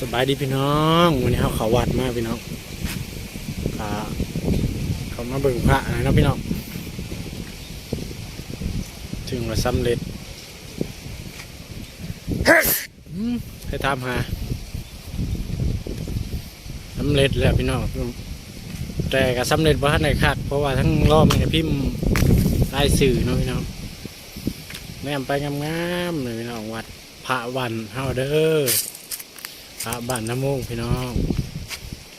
สบายดีพี่น้องวันนี้เขาเขาวัดมากพี่น้องอ่าเขามาเบิ่งพระนะเนะพี่น้อง ถึงว่าสำเร็จให้ตามหาสำเร็จแล้วพี่น้องแต่ก็สำเร็จว่าในคักเพราะว่าทั้งรอบเนี่ยพิมพ์ลายสื่อเนาะพี่น้องแนมไปงามๆเลยพี่น้องวัดพระวันเฮาเด้อ พระบ้านน้ำมูกพี่น้อง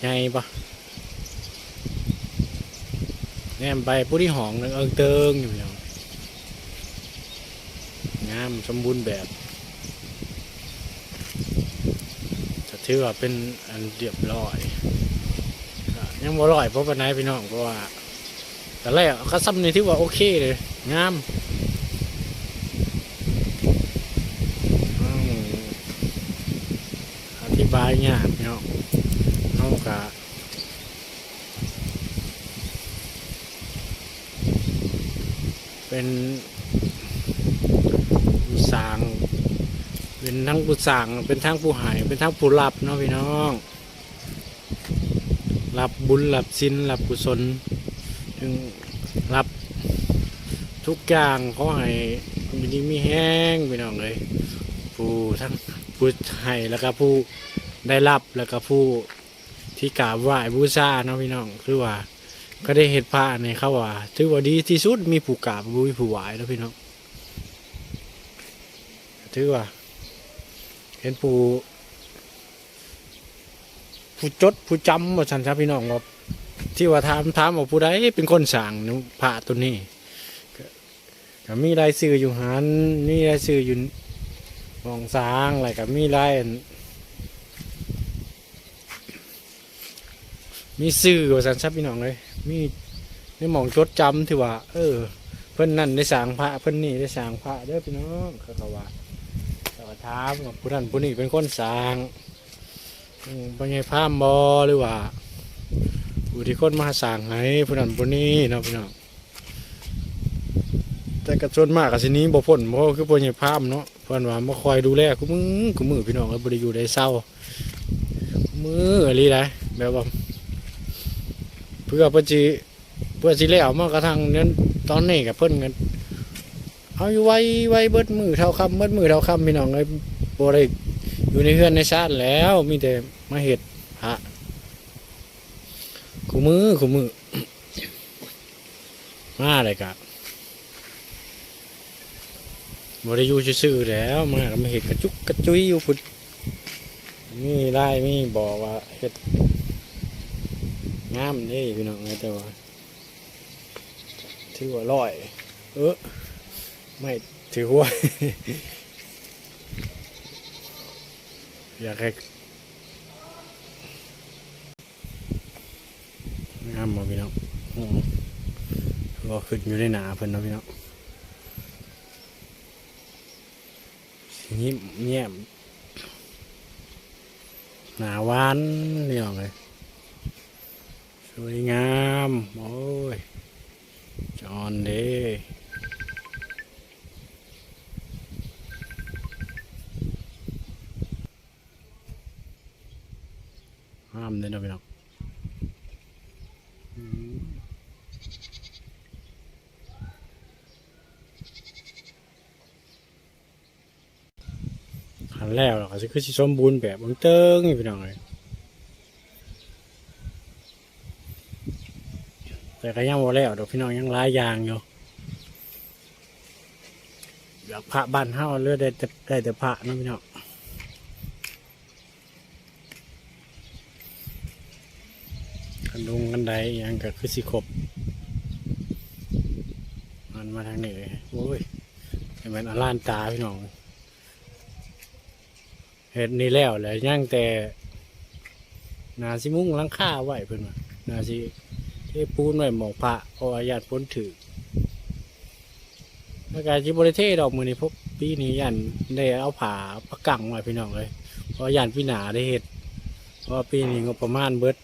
ใหญ่ปะแนมไปผู้ที่หองนึงเอิงเติงอยู่พี่น้องงามสมบูรณ์แบบจะถือว่าเป็นอันเรียบร้อยยังบ่ร้อยเพราะปานไหนพี่น้องเพราะว่า แต่แรกก็ซ้ำในที่ว่าโอเคเลย งามอืม อธิ บายยากเนาะเขากะเป็นผู้สร้างเป็นทั้งผู้สร้างเป็นทั้งผู้หาย เป็นทั้งผู้รับเนาะพี่น้องรับบุญรับสินรับกุศลถึงรับทุกอย่างเขาให้มีดีมีแห้งพี่น้องเลยผู้ทั้งผู้ให้แล้วก็ผู้ ได้รับแล้วก็ผู้ที่กราบไหว้บูชาเนาะพี่น้องคือว่า ก็ได้เห็นพระในเขาว่าถือว่าดีที่สุดมีผู้กราบมีผู้ไหว้แล้วพี่น้องถือว่า เห็นผู้ผู้จดผู้จำว่าฉันครับพี่น้องว่าที่ว่าถามถามว่าผู้ใดเป็นคนสั่งพระตัวนี้ก็มีรายชื่ออยู่หันนี่รายชื่ออยู่มองสร้างอะไรกับมีรอัน มีสื่อว่าสันชับพี่น้องเลยมีในหมองจดจำที่ว่า เออ เพิ่นนั่นได้สร้างพระเพิ่นนี่ได้สร้างพระเด้อพี่น้องเขาก็ว่าแต่ว่าถามว่าผู้นั้นผู้นี้เป็นคนสร้างอืมเป็นไงพามบอหรือว่าผู้ที่คนมาสร้างให้ผู้นั้นผู้นี้เนาะพี่น้องแต่กระชวนมากกับสินี้บ่พ้นเพราะคือพ่อใหญ่พามเนาะเพื่อนว่ามาคอยดูแลกูมือกูมือพี่น้องเลยบริอยู่ได้เศร้ามืออะไรนะแบบว่า พื่อเพื่อจีเพื่อสิแล้วมากระทั่งนั้นตอนนี้กับเพิ่นกันเอาอยู่ไว้ไว้เบิดมือเท่าคำเบิดมือเท่าคำพี่น้องเลยบ่ได้อยู่ในเฮือนในชาติแล้วมีแต่มาเห็ดพระกูมือกูมือมาเลยกะบริยูซื่อแล้วมาก็มาเห็ดกระจุกกระจุยอยู่พุ่นมีไล่มีบอกว่าเห็ด งามนี่พี่น้องไงแต่ว่าถือว่าร้อย เออไม่ถือว่าอยากให้งามบ่พี่น้องอืมก็ขึ้นอยู่ในหนาเพิ่นนะพี่น้องยิ้มแย้มหนาหวานนี่ออกเลย สวยงาม โอ้ย จอนเด้ห้ามเลยนะพี่น้องขันแล้วเราก็จะคือสิสมบูรณ์แบบเบิ่งเติ้งนี่พี่น้องเลย แต่ก็ยังบ่แล้วดอกพี่น้องยังหลายอย่างอยู่อยากพระบ้านเฮาเลือได้แต่ได้แต่พระนะพี่น้องกันดุงกันไดอิหยังก็คือสิครบมันมาทางนี้เลยโอ้ยให้มันอลานตาพี่น้องเห็ดนี่แล้วแหละย่างแต่นาสิมุ้งลังค่าไหวเพิ่นว่านาสิ ทปูนไว้หมองพระเพราะว่าญาตพ้นถือแล้วก็จิบริเทศดอกมือนี่พบปีนี้ยันได้เอาผาประกังไว้พี่น้องเลยเพราะยันพี่หนาได้เห็ดเพราะปีนี้งบประมาณเบิด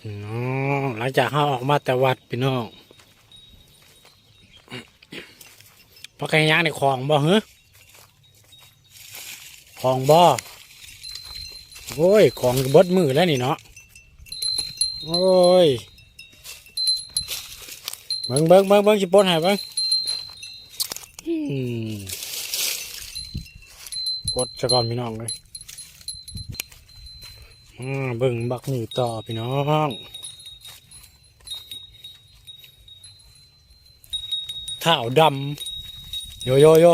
พี่น้องหลังจากเขาออกมาแต่วัดพี่น้อง พักกันย่างในคลองบ่เหรอคลองบ่โอ้ย ของบดมือแล้วนี่เนาะ โอ้ย เบิ้งเบิ้งเบิ้งเบิ้งจิปนให้เบิ้งอืมกดซะก่อนพี่น้องเลยอ่าเบิ้งบักหมูต่อพี่น้องเท้าดำ โยโยโย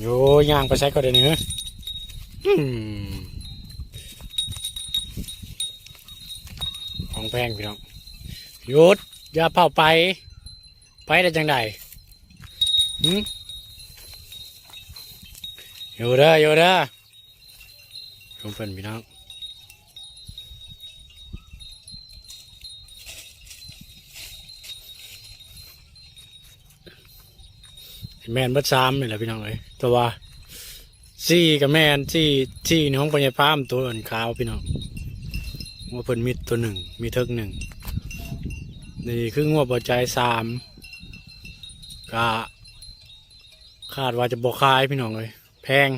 โยย่างไปใช้ก็ได้เนื้อะอืมของแพงพี่น้องหยุดอย่าเผาไป ไปได้จังใดหืมอยู่เด้ออยู่เด้อชมเพิ่อนพี่น้อง แมนเบัดสามนี่แหละพี่น้องเอ้ยแต่ว่าซี่กับแมนซี่ซี่ในห้องปัญญาพามตัวอื่นขาวพี่น้องว่าเพิ่นมิดตัวหนึ่งมีเทิกหนึ่งนี่คืองวบปัจจัยสามก็คาดว่าจะบกคายพี่น้องเลยแพง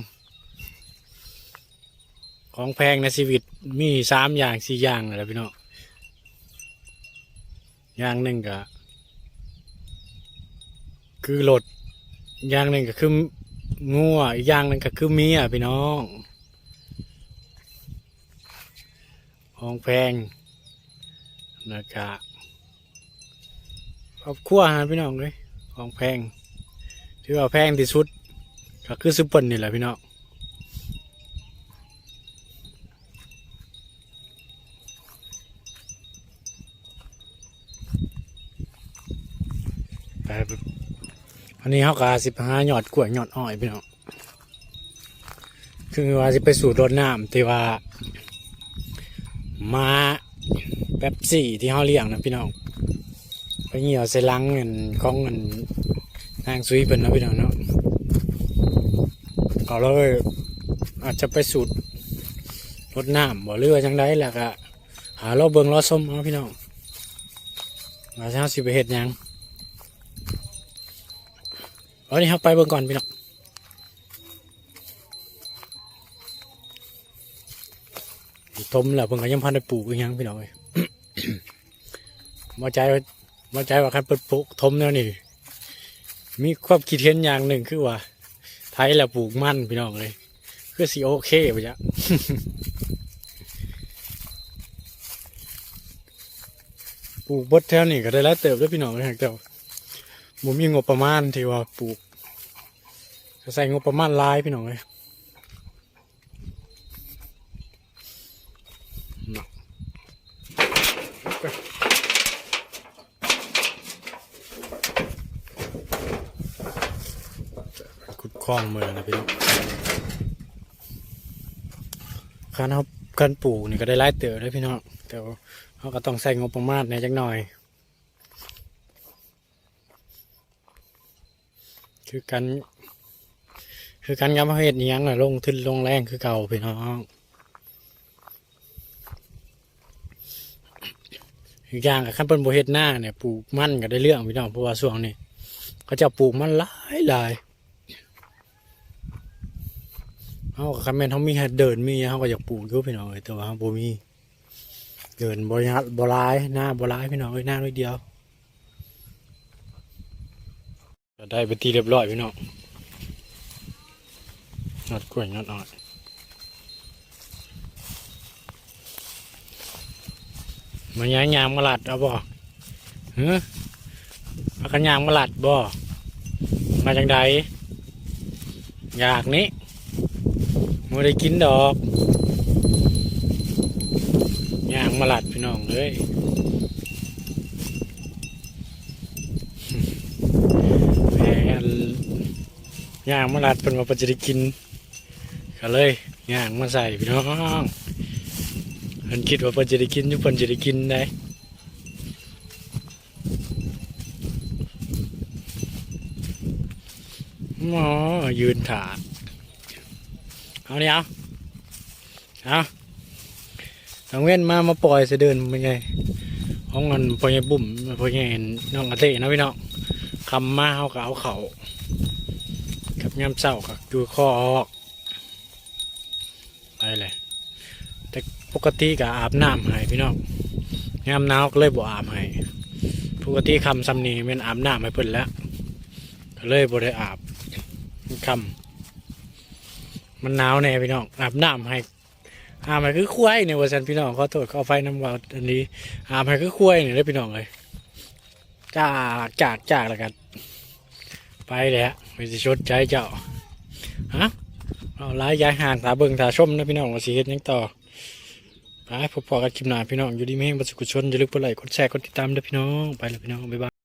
ของแพงในชีวิตมีสามอย่างสี่อย่างนั่นแหละพี่น้องอย่างหนึ่งก็คือรถ อย่างหนึ่งก็คืองัวอีกอย่างหนึ่งก็คือเมียพี่น้องของแพงนะครับครอบครัวนะพี่น้องเลยของแพงที่ว่าแพงที่สุดก็คือซุปเปอร์นี่แหละพี่น้องไป อันนี้เขาก็สิบห้าหยอดกล้วยหยอดอ้อยพี่น้องคือว่าสิไปสู่รรถน้ำที่ว่ามาแป๊บสี่ที่เขาเลี้ยงนะพี่น้องไปเหี่ยวใส่ลังเงินของเงินนางซุยเป็นนะพี่น้องเนาะก็เลยอาจจะไปสูดรรถน้ำบ่เรือจังไดแหละก็หาเราเบิงเราส้มเอาพี่น้องมาเช้าสิไปเห็ดยัง เอานี่ครับไปเบิ่งก่อนพี่น้องทมแล้วเพิ่งก็ยังพันได้ปลูกอีกยังพี่น้องเอ้ยมาใจว่ามาใจว่าคันเปิดปลูกทมแล้วนี่ มีความคิดเห็นอย่างหนึ่งคือว่า ไทยแล้วปลูกมันพี่น้องเลย คือสิโอเคไปจ้ะปลูกบดแถวนี่ก็ได้แล้วเติบแล้วพี่น้องเลยแต่ว่า ผมมีงบประมาณที่ว่าปลูกจะใส่งบประมาณลายพี่น้องเลยขุดคลองเมือนะพี่น้องการเขาการปลูกนี่ก็ได้หลายเติบเลยพี่น้องแต่เขาก็ต้องใส่งบประมาณในจักหน่อย คือกันคือกันกับประเภทนี้ยังอะลงทุนลงแรงคือเก่าพี่น้องอีกอย่างกับขั้นเป็นโบเฮ็ดหน้าเนี่ยปลูกมันก็ได้เรื่องพี่น้องเพราะว่าช่วงนี้เขาจะปลูกมันหลายหลายเขากับคันแม่นเขามีเดินมีเขาก็อยากปลูกอยู่พี่น้องเอ้ยแต่ว่าเขาบ่มีเดินบริหารบรายหน้าบรายพี่น้องเอ้ยหน้าน้อยเดียว ก็ได้ไปนทีเรียบร้อยพี่น้องนอดกล้วยนอดอ่อนมันยางยางมาลัดเอาบ่เฮ้ยเอากันยางมาลัดบ่มาจังใดอยากนี้มัได้กินดอกยางมาลัดพี่น้องเลย แหม ย่างมาลัดเป็นมาปัจจิได้กินก็เลยย่างมาใส่พี่น้องเพิ่นคิดว่าเพิ่นจะได้กินอยู่เพิ่นจะได้กินได้หมอยืนถาเอาเนี่ยเอาเอาางเว้นมามาปล่อยเสเดินเป็นไงห้องเงินพ่อใหญ่บุ่มพ่อใหญ่น้องอาเต้นะพี่น้องคำมาเขาก็เอาเขา ยำเศร้ากับดูคอออกไปเลยแต่ปกติก็อาบน้ำให้พี่น้องยามหนาวก็เลยบ่อาบให้ปกติคำซ้ำนี้เป็นอาบน้ำให้เพิ่นแล้วก็เลยบ่ได้อาบคำมันหนาวแน่พี่น้องอาบน้ำให้อามันคือควายเนี่ยว่าสันพี่น้องขอโทษขอไฟน้ำว่าอันนี้อามันคือควายเนี่ยได้พี่น้องเลยจากจากจากแล้วกัน ไปแล้วไม่จะชดใจเจ้าฮะเอาไล่ย้ายห่างตาเบิ่งตาชมนะพี่น้องว่าสีเฮ็ดยังต่อไปพบพอกันคลิปหน้าพี่น้องอยู่ดีไม่แห้งประสุขชนอย่าลืมกดไลค์กดแชร์กดติดตามด้วยพี่น้องไปแล้วพี่น้องบ๊ายบาย